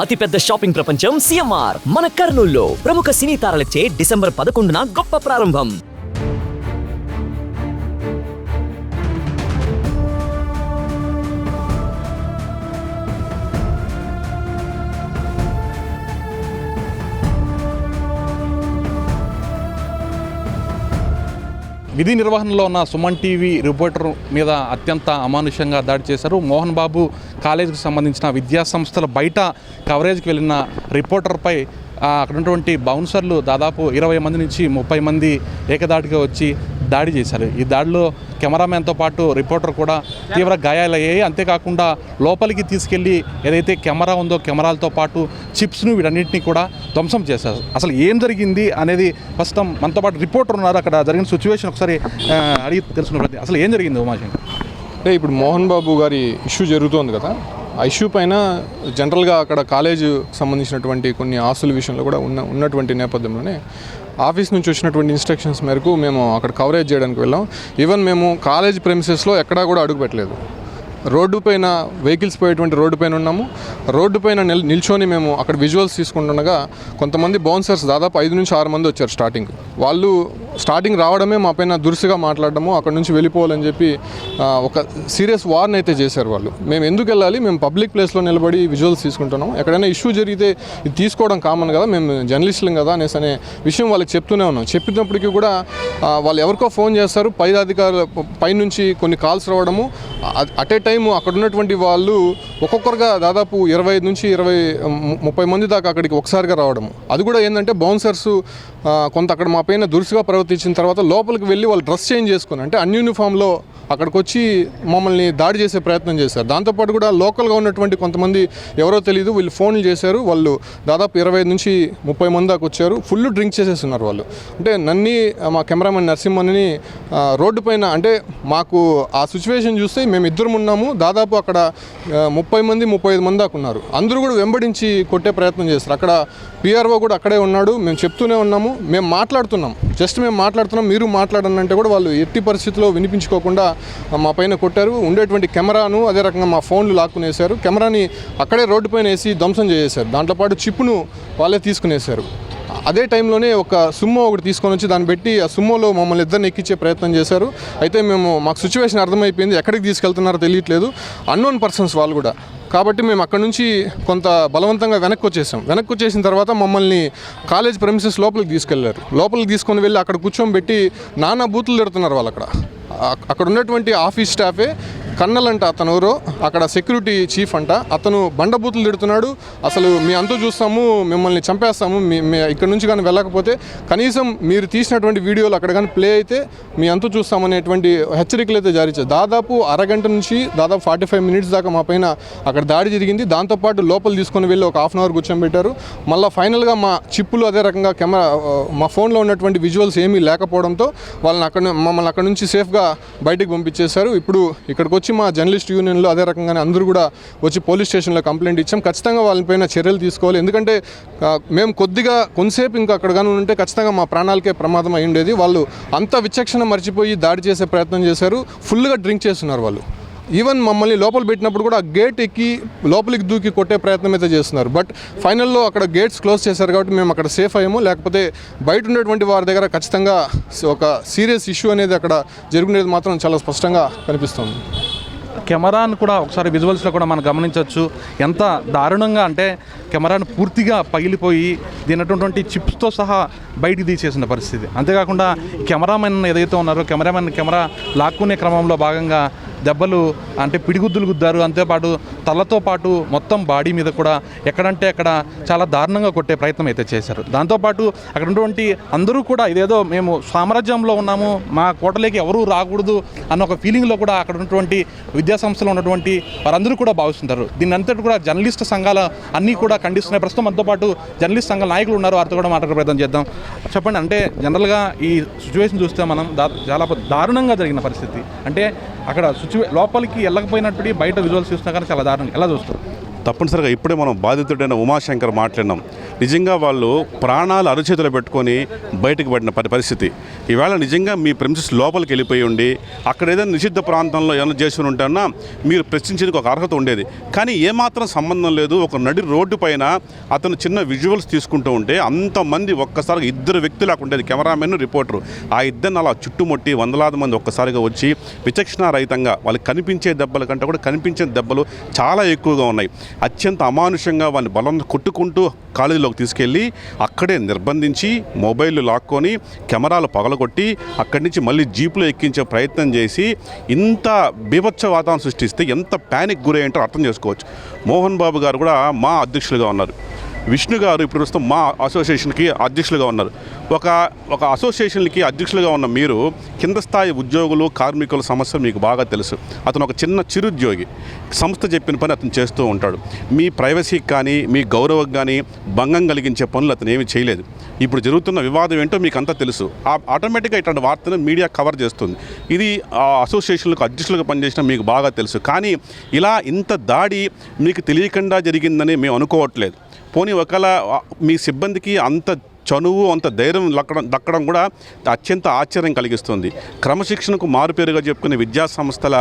అతిపెద్ద షాపింగ్ ప్రపంచం సిఎంఆర్. మన కర్నూల్లో ప్రముఖ సినీ తారలచే డిసెంబర్ పదకొండున గొప్ప ప్రారంభం. విధి నిర్వహణలో ఉన్న సుమన్ టీవీ రిపోర్టర్ మీద అత్యంత అమానుషంగా దాడి చేశారు. మోహన్ బాబు కాలేజీకి సంబంధించిన విద్యా సంస్థల బయట కవరేజ్కి వెళ్ళిన రిపోర్టర్పై అక్కడ ఉన్నటువంటి బౌన్సర్లు దాదాపు ఇరవై మంది నుంచి ముప్పై మంది ఏకదాటిగా వచ్చి దాడి చేశారు. ఈ దాడిలో కెమెరామెన్తో పాటు రిపోర్టర్ కూడా తీవ్ర గాయాలయ్యాయి. అంతేకాకుండా లోపలికి తీసుకెళ్ళి ఏదైతే కెమెరా ఉందో కెమెరాలతో పాటు చిప్స్ను వీటన్నిటిని కూడా ధ్వంసం చేశారు. అసలు ఏం జరిగింది అనేది ప్రస్తుతం మనతో పాటు రిపోర్టర్ ఉన్నారు. అక్కడ జరిగిన సిచ్యువేషన్ ఒకసారి అడిగి తెలుసుకున్న అసలు ఏం జరిగింది ఉమాశంకర్? అంటే ఇప్పుడు మోహన్ బాబు గారి ఇష్యూ జరుగుతోంది కదా. ఆ ఇష్యూ పైన జనరల్గా అక్కడ కాలేజ్ సంబంధించినటువంటి కొన్ని ఆస్తుల విషయంలో కూడా ఉన్న ఉన్నటువంటి నేపథ్యంలోనే ఆఫీస్ నుంచి వచ్చినటువంటి ఇన్స్ట్రక్షన్స్ మేరకు మేము అక్కడ కవరేజ్ చేయడానికి వెళ్ళాం. ఈవెన్ మేము కాలేజ్ ప్రెమిసెస్లో ఎక్కడా కూడా అడుగు పెట్టలేదు రోడ్డు పైన వెహికల్స్ పోయేటువంటి రోడ్డు పైన ఉన్నాము. రోడ్డు పైన నిల్ నిల్చొని మేము అక్కడ విజువల్స్ తీసుకుంటుండగా కొంతమంది బౌన్సర్స్ దాదాపు ఐదు నుంచి ఆరు మంది వచ్చారు స్టార్టింగ్ వాళ్ళు స్టార్టింగ్ రావడమే మా పైన దురుసుగా మాట్లాడడము అక్కడ నుంచి వెళ్ళిపోవాలని చెప్పి ఒక సీరియస్ వార్న్ అయితే చేశారు వాళ్ళు. మేము ఎందుకు వెళ్ళాలి? మేము పబ్లిక్ ప్లేస్లో నిలబడి విజువల్స్ తీసుకుంటున్నాం. ఎక్కడైనా ఇష్యూ జరిగితే ఇది తీసుకోవడం కామన్ కదా మేము జర్నలిస్టులం కదా అనేసి అనే విషయం వాళ్ళకి చెప్తూనే ఉన్నాం. చెప్పినప్పటికీ కూడా వాళ్ళు ఎవరికో ఫోన్ చేస్తారు పై అధికారుల పైనుంచి కొన్ని కాల్స్ రావడము. అట్ ఏ టైము అక్కడ ఉన్నటువంటి వాళ్ళు ఒక్కొక్కరుగా దాదాపు ఇరవై ఐదు నుంచి ఇరవై ముప్పై మంది దాకా అక్కడికి ఒకసారిగా రావడము. అది కూడా ఏంటంటే బౌన్సర్స్ కొంత అక్కడ మా పైన దురుసుగా ప్రవర్తించిన తర్వాత లోపలికి వెళ్ళి వాళ్ళు డ్రెస్ చేంజ్ చేసుకుని అంటే అన్ యూనిఫామ్లో అక్కడికి వచ్చి మమ్మల్ని దాడి చేసే ప్రయత్నం చేశారు. దాంతోపాటు కూడా లోకల్గా ఉన్నటువంటి కొంతమంది ఎవరో తెలియదు వీళ్ళు ఫోన్లు చేశారు. వాళ్ళు దాదాపు ఇరవై నుంచి ముప్పై మంది దాకా వచ్చారు. ఫుల్ డ్రింక్ చేసేస్తున్నారు వాళ్ళు. అంటే నన్ని మా కెమెరామెన్ నరసింహని రోడ్డు పైన అంటే మాకు ఆ సిచ్యువేషన్ చూస్తే మేము ఇద్దరం ఉన్నాము. దాదాపు అక్కడ ముప్పై మంది ముప్పై ఐదు మంది దాకా ఉన్నారు. అందరూ కూడా వెంబడించి కొట్టే ప్రయత్నం చేస్తారు అక్కడ పిఆర్ఓ కూడా అక్కడే ఉన్నాడు. మేము చెప్తూనే ఉన్నాము. మేము మాట్లాడుతున్నాం. జస్ట్ మేము మాట్లాడుతున్నాం. మీరు మాట్లాడండి అంటే కూడా వాళ్ళు ఎట్టి పరిస్థితిలో వినిపించుకోకుండా మా పైన కొట్టారు. ఉండేటువంటి కెమెరాను అదే రకంగా మా ఫోన్లు లాక్కునేశారు. కెమెరాని అక్కడే రోడ్డు పైన వేసి ధ్వంసం చేసేశారు. దాంట్లో పాటు చిప్పును వాళ్ళే తీసుకునేశారు. అదే టైంలోనే ఒక సుమ్మో ఒకటి తీసుకొని వచ్చి దాన్ని పెట్టి ఆ సుమ్మోలో మమ్మల్ని ఇద్దరిని ఎక్కించే ప్రయత్నం చేశారు. అయితే మేము మాకు సిచ్యువేషన్ అర్థమైపోయింది. ఎక్కడికి తీసుకెళ్తున్నారో తెలియట్లేదు. అన్నోన్ పర్సన్స్ వాళ్ళు కూడా. కాబట్టి మేము అక్కడ నుంచి కొంత బలవంతంగా వెనక్కి వచ్చేసాం. వెనక్కి వచ్చేసిన తర్వాత మమ్మల్ని కాలేజ్ ప్రెమిసెస్ లోపలికి తీసుకెళ్ళారు. లోపలికి తీసుకొని వెళ్ళి అక్కడ కూర్చోబెట్టి నానా బూతులు తిడుతున్నారు వాళ్ళు అక్కడ అక్కడ ఉన్నటువంటి ఆఫీస్ స్టాఫే కన్నల్ అంట అతను ఎవరో అక్కడ సెక్యూరిటీ చీఫ్ అంట. అతను బండబూతులు తిడుతున్నాడు. అసలు మీ అంతా చూస్తాము మిమ్మల్ని చంపేస్తాము మీ ఇక్కడ నుంచి కానీ వెళ్ళకపోతే కనీసం మీరు తీసినటువంటి వీడియోలు అక్కడ కానీ ప్లే అయితే మీ అంతు చూస్తామనేటువంటి హెచ్చరికలు అయితే జారీ చేశారు. దాదాపు అరగంట నుంచి దాదాపు ఫార్టీ ఫైవ్ మినిట్స్ దాకా మా పైన అక్కడ దాడి జరిగింది. దాంతోపాటు లోపల తీసుకొని వెళ్ళి ఒక హాఫ్ అన్ అవర్ కూర్చోబెట్టారు మళ్ళీ ఫైనల్గా మా చిప్పులు అదే రకంగా కెమెరా మా ఫోన్లో ఉన్నటువంటి విజువల్స్ ఏమీ లేకపోవడంతో వాళ్ళని అక్కడ మమ్మల్ని అక్కడ నుంచి సేఫ్గా బయటికి పంపించేశారు. ఇప్పుడు ఇక్కడికి వచ్చి మా జర్నలిస్ట్ యూనియన్లో అదే రకంగానే అందరూ కూడా వచ్చి పోలీస్ స్టేషన్లో కంప్లైంట్ ఇచ్చాం. ఖచ్చితంగా వాళ్ళపైన చర్యలు తీసుకోవాలి. ఎందుకంటే మేము కొద్దిగా కొంతసేపు ఇంకా అక్కడ కానీ ఉంటే ఖచ్చితంగా మా ప్రాణాలకే ప్రమాదం అయి ఉండేది. వాళ్ళు అంత విచక్షణ మర్చిపోయి దాడి చేసే ప్రయత్నం చేశారు. ఫుల్గా డ్రింక్ చేస్తున్నారు వాళ్ళు. ఈవెన్ మమ్మల్ని లోపల పెట్టినప్పుడు కూడా గేట్ ఎక్కి లోపలికి దూకి కొట్టే ప్రయత్నం అయితే చేస్తున్నారు. బట్ ఫైనల్లో అక్కడ గేట్స్ క్లోజ్ చేశారు కాబట్టి మేము అక్కడ సేఫ్ అయ్యాము. లేకపోతే బయట ఉన్నటువంటి వారి దగ్గర ఖచ్చితంగా ఒక సీరియస్ ఇష్యూ అనేది అక్కడ జరుగునేది మాత్రం చాలా స్పష్టంగా కనిపిస్తుంది. కెమెరాను కూడా ఒకసారి విజువల్స్లో కూడా మనం గమనించవచ్చు. ఎంత దారుణంగా అంటే కెమెరాను పూర్తిగా పగిలిపోయి దీనటువంటి చిప్స్తో సహా బయటికి తీసేసిన పరిస్థితి. అంతేకాకుండా కెమెరామెన్ ఏదైతే ఉన్నారో కెమెరామెన్ కెమెరా లాక్కునే క్రమంలో భాగంగా దెబ్బలు అంటే పిడిగుద్దులు గుద్దారు. అంతేపాటు తలతో పాటు మొత్తం బాడీ మీద కూడా ఎక్కడంటే అక్కడ చాలా దారుణంగా కొట్టే ప్రయత్నం అయితే చేశారు. దాంతోపాటు అక్కడ ఉన్నటువంటి అందరూ కూడా ఇదేదో మేము సామ్రాజ్యంలో ఉన్నాము మా కోటలోకి ఎవరూ రాకూడదు అన్న ఒక ఫీలింగ్లో కూడా అక్కడ ఉన్నటువంటి విద్యాసంస్థలో ఉన్నటువంటి వారందరూ కూడా భావిస్తుంటారు. దీన్ని అంతటి కూడా జర్నలిస్ట్ సంఘాల అన్నీ కూడా ఖండిస్తున్నాయి. ప్రస్తుతం మనతో పాటు జర్నలిస్ట్ సంఘాల నాయకులు ఉన్నారు. వారితో కూడా మాట్లాడే ప్రయత్నం చేద్దాం. చెప్పండి అంటే జనరల్గా ఈ సిచ్యువేషన్ చూస్తే మనం దా చాలా దారుణంగా జరిగిన పరిస్థితి. అంటే అక్కడ స్విచ్ లోపలికి వెళ్ళకపోయినట్టు బయట విజువల్స్ చూసినా కానీ చాలా దారుణంగా ఎలా చూస్తారు తప్పనిసరిగా ఇప్పుడే మనం బాధితుడైన ఉమాశంకర్ మాట్లాడినాం. నిజంగా వాళ్ళు ప్రాణాలు అరుచేతులు పెట్టుకొని బయటకు పడిన పరి పరిస్థితి. ఈవేళ నిజంగా మీ ప్రిన్సెస్ లోపలికి వెళ్ళిపోయి ఉండి అక్కడ ఏదైనా నిషిద్ధ ప్రాంతంలో ఏమైనా చేసి ఉంటేనా మీరు ప్రశ్నించేందుకు ఒక అర్హత ఉండేది. కానీ ఏమాత్రం సంబంధం లేదు. ఒక నడి రోడ్డు పైన అతను చిన్న విజువల్స్ తీసుకుంటూ ఉంటే అంతమంది ఒక్కసారిగా ఇద్దరు వ్యక్తులు అక్కడ ఉండేది. Cameraman reporter. ఆ ఇద్దరిని అలా చుట్టుముట్టి వందలాది మంది ఒక్కసారిగా వచ్చి విచక్షణ రహితంగా వాళ్ళకి కనిపించే దెబ్బల కంటే కూడా కనిపించే దెబ్బలు చాలా ఎక్కువగా ఉన్నాయి. అత్యంత అమానుషంగా వాళ్ళని బలం కొట్టుకుంటూ కాలేజీలోకి తీసుకెళ్ళి అక్కడే నిర్బంధించి మొబైల్ లాక్కొని కెమెరాలు పగలగొట్టి అక్కడి నుంచి మళ్ళీ జీపులో ఎక్కించే ప్రయత్నం చేసి ఇంత బీభత్స వాతావరణం సృష్టిస్తే ఎంత ప్యానిక్ గురయ్యంటారో అర్థం చేసుకోవచ్చు. మోహన్ బాబు గారు కూడా మా అధ్యక్షులుగా ఉన్నారు. విష్ణు గారు ఇప్పుడు ప్రస్తుతం మా అసోసియేషన్కి అధ్యక్షులుగా ఉన్నారు. ఒక ఒక అసోసియేషన్కి అధ్యక్షులుగా ఉన్న మీరు కింద స్థాయి ఉద్యోగులు కార్మికుల సమస్య మీకు బాగా తెలుసు. అతను ఒక చిన్న చిరుద్యోగి. సంస్థ చెప్పిన పని అతను చేస్తూ ఉంటాడు. మీ ప్రైవసీకి కానీ మీ గౌరవకు కానీ భంగం కలిగించే పనులు అతను ఏమి చేయలేదు. ఇప్పుడు జరుగుతున్న వివాదం ఏంటో మీకు అంతా తెలుసు. ఆ- ఆటోమేటిక్గా ఇట్లాంటి వార్తను మీడియా కవర్ చేస్తుంది. ఇది ఆ అసోసియేషన్లకు అధ్యక్షులుగా పనిచేసిన మీకు బాగా తెలుసు. కానీ ఇలా ఇంత దాడి మీకు తెలియకుండా జరిగిందని మేము అనుకోవట్లేదు. పోనీ ఒకవేళ మీ సిబ్బందికి అంత చనువు అంత ధైర్యం లక్కడం దక్కడం కూడా అత్యంత ఆశ్చర్యం కలిగిస్తుంది. క్రమశిక్షణకు మారుపేరుగా చెప్పుకునే విద్యా సంస్థల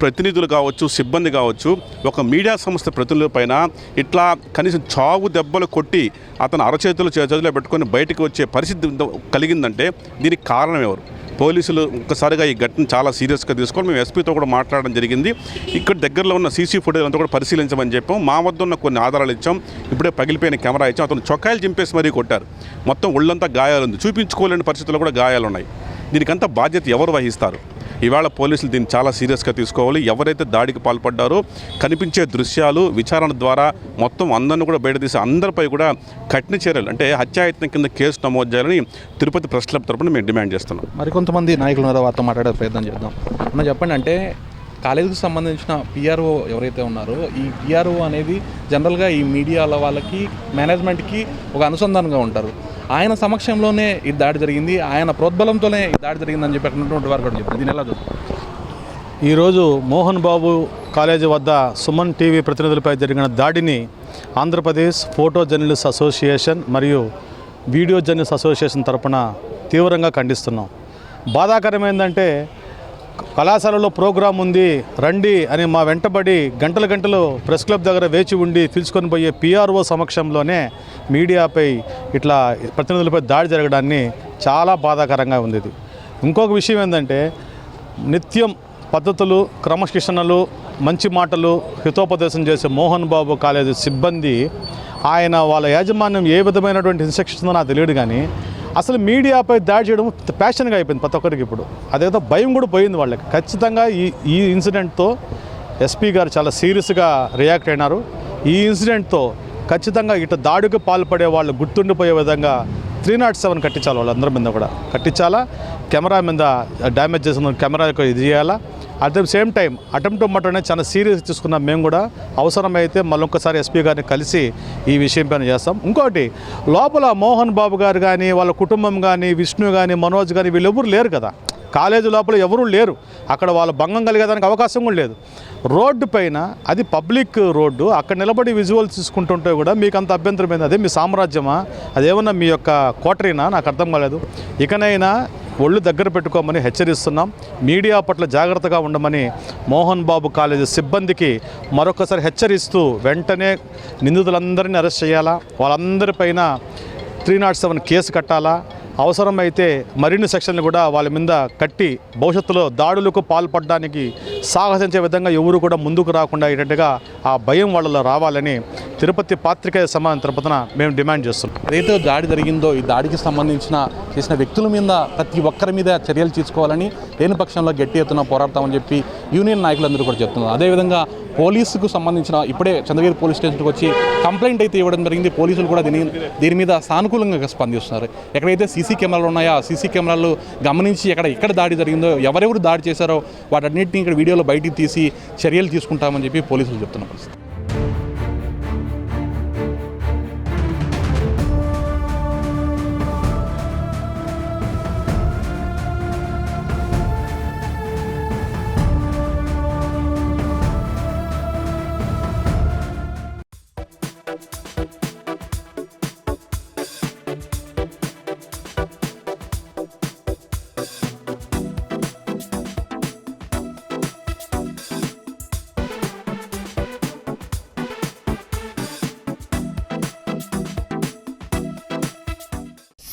ప్రతినిధులు కావచ్చు సిబ్బంది కావచ్చు ఒక మీడియా సంస్థ ప్రతినిధుల పైన ఇట్లా కనీసం చావు దెబ్బలు కొట్టి అతను అరచేతులు చేతులు పెట్టుకొని బయటకు వచ్చే పరిస్థితి కలిగిందంటే దీనికి కారణం ఎవరు? పోలీసులు ఒక్కసారిగా ఈ ఘటన చాలా సీరియస్గా తీసుకొని మేము ఎస్పీతో కూడా మాట్లాడడం జరిగింది. ఇక్కడ దగ్గరలో ఉన్న సీసీ ఫుటేజ్ అంతా కూడా పరిశీలించమని చెప్పాం. మా వద్ద ఉన్న కొన్ని ఆధారాలు ఇచ్చాం. ఇప్పుడే పగిలిపోయిన కెమెరా ఇచ్చాం. అతను చొక్కాయలు చింపేసి మరీ కొట్టారు. మొత్తం ఒళ్ళంతా గాయాలు ఉంది చూపించుకోలేని పరిస్థితుల్లో కూడా గాయాలు ఉన్నాయి దీనికంతా బాధ్యత ఎవరు వహిస్తారు? ఇవాళ పోలీసులు దీన్ని చాలా సీరియస్గా తీసుకోవాలి. ఎవరైతే దాడికి పాల్పడ్డారో కనిపించే దృశ్యాలు విచారణ ద్వారా మొత్తం అందరిని కూడా బయటతీసి అందరిపై కూడా కఠిన చర్యలు అంటే హత్యాయత్నం కింద కేసు నమోదు చేయాలని తిరుపతి ప్రెస్ క్లబ్ తరపున మేము డిమాండ్ చేస్తున్నాం. మరికొంతమంది నాయకులు ఉన్నారో? వారితో మాట్లాడే ప్రయత్నం చేద్దాం. అన్న చెప్పండి అంటే కాలేజీకి సంబంధించిన పిఆర్ఓ ఎవరైతే ఉన్నారో ఈ పిఆర్ఓ అనేది జనరల్గా ఈ మీడియాల వాళ్ళకి మేనేజ్మెంట్కి ఒక అనుసంధానంగా ఉంటారు. ఆయన సమక్షంలోనే ఈ దాడి జరిగింది. ఆయన ప్రోద్బలంతోనే ఈ దాడి జరిగిందని చెప్పి అక్కడ వారు కూడా చెప్తారు దీని ఎలా ఈరోజు మోహన్ బాబు కాలేజీ వద్ద సుమన్ టీవీ ప్రతినిధులపై జరిగిన దాడిని ఆంధ్రప్రదేశ్ ఫోటో జర్నలిస్ట్ అసోసియేషన్ మరియు వీడియో జర్నలిస్ట్ అసోసియేషన్ తరపున తీవ్రంగా ఖండిస్తున్నాం. బాధాకరమైందంటే కళాశాలలో ప్రోగ్రాం ఉంది రండి అని మా వెంటబడి గంటల గంటలు ప్రెస్ క్లబ్ దగ్గర వేచి ఉండి పిలుచుకొని పోయే పిఆర్ఓ సమక్షంలోనే మీడియాపై ఇట్లా ప్రతినిధులపై దాడి జరగడాన్ని చాలా బాధాకరంగా ఉంది ఇది. ఇంకొక విషయం ఏంటంటే నిత్యం పద్ధతులు క్రమశిక్షణలు మంచి మాటలు హితోపదేశం చేసే మోహన్ బాబు కాలేజీ సిబ్బంది ఆయన వాళ్ళ యాజమాన్యం ఏ విధమైనటువంటి ఇన్స్ట్రక్షన్స్ నాకు తెలియదు కానీ అసలు మీడియాపై దాడి చేయడం ప్యాషన్గా అయిపోయింది ప్రతి ఒక్కరికి ఇప్పుడు. అదేదో భయం కూడా పోయింది వాళ్ళకి. ఖచ్చితంగా ఈ ఈ ఇన్సిడెంట్తో ఎస్పీ గారు చాలా సీరియస్గా రియాక్ట్ అయినారు. ఈ ఇన్సిడెంట్తో ఖచ్చితంగా ఇటు దాడికి పాల్పడే వాళ్ళు గుర్తుండిపోయే విధంగా త్రీ నాట్ సెవెన్ కట్టించాలి వాళ్ళందరి మీద కూడా. కట్టించాలా? కెమెరా మీద డ్యామేజ్ చేసిన కెమెరాకు ఇది చేయాలా? At the same time attempt murder అనేది చాలా సీరియస్ తీసుకున్నాం మేము కూడా. అవసరమైతే మళ్ళీ ఒక్కసారి ఎస్పీ గారిని కలిసి ఈ విషయం పైన చేస్తాం. ఇంకోటి లోపల మోహన్ బాబు గారు కానీ వాళ్ళ కుటుంబం కానీ విష్ణు కానీ మనోజ్ కానీ వీళ్ళెవరు లేరు కదా. కాలేజీ లోపల ఎవరూ లేరు. అక్కడ వాళ్ళ భంగం కలిగేదానికి అవకాశం కూడా లేదు. రోడ్డు పైన అది పబ్లిక్ రోడ్డు అక్కడ నిలబడి విజువల్స్ తీసుకుంటుంటే కూడా మీకు అంత అభ్యంతరమైంది. అదే మీ సామ్రాజ్యమా? అదేమన్నా మీ యొక్క కోటరీనా నాకు అర్థం కాలేదు. ఇకనైనా ఒళ్ళు దగ్గర పెట్టుకోమని హెచ్చరిస్తున్నాం. మీడియా పట్ల జాగ్రత్తగా ఉండమని మోహన్ బాబు కాలేజీ సిబ్బందికి మరొకసారి హెచ్చరిస్తూ వెంటనే నిందితులందరినీ అరెస్ట్ చేయాలా? వాళ్ళందరిపైన త్రీ నాట్ సెవెన్ కేసు కట్టాలా? అవసరమైతే మరిన్ని సెక్షన్లు కూడా వాళ్ళ మీద కట్టి భవిష్యత్తులో దాడులకు పాల్పడడానికి సాహసించే విధంగా ఎవరు కూడా ముందుకు రాకుండా అయ్యేటట్టుగా ఆ భయం వాళ్ళలో రావాలని తిరుపతి పాత్రికేయ సమాన తరపున మేము డిమాండ్ చేస్తున్నాం. ఏదైతే దాడి జరిగిందో ఈ దాడికి సంబంధించిన చేసిన వ్యక్తుల మీద ప్రతి ఒక్కరి మీద చర్యలు తీసుకోవాలని లేని పక్షంలో గట్టి ఎత్తున పోరాడతామని చెప్పి యూనియన్ నాయకులందరూ కూడా చెప్తున్నారు. అదేవిధంగా పోలీసుకు సంబంధించిన ఇప్పుడే చంద్రగిరి పోలీస్ స్టేషన్కి వచ్చి కంప్లైంట్ అయితే ఇవ్వడం జరిగింది. పోలీసులు కూడా దీని దీని మీద సానుకూలంగా స్పందిస్తున్నారు. ఎక్కడైతే సీసీ కెమెరాలు ఉన్నాయో ఆ సీసీ కెమెరాలు గమనించి ఎక్కడ ఎక్కడ దాడి జరిగిందో ఎవరెవరు దాడి చేశారో వాటన్నిటిని ఇక్కడ వీడియోలో బయటికి తీసి చర్యలు తీసుకుంటామని చెప్పి పోలీసులు చెప్తున్న పరిస్థితి.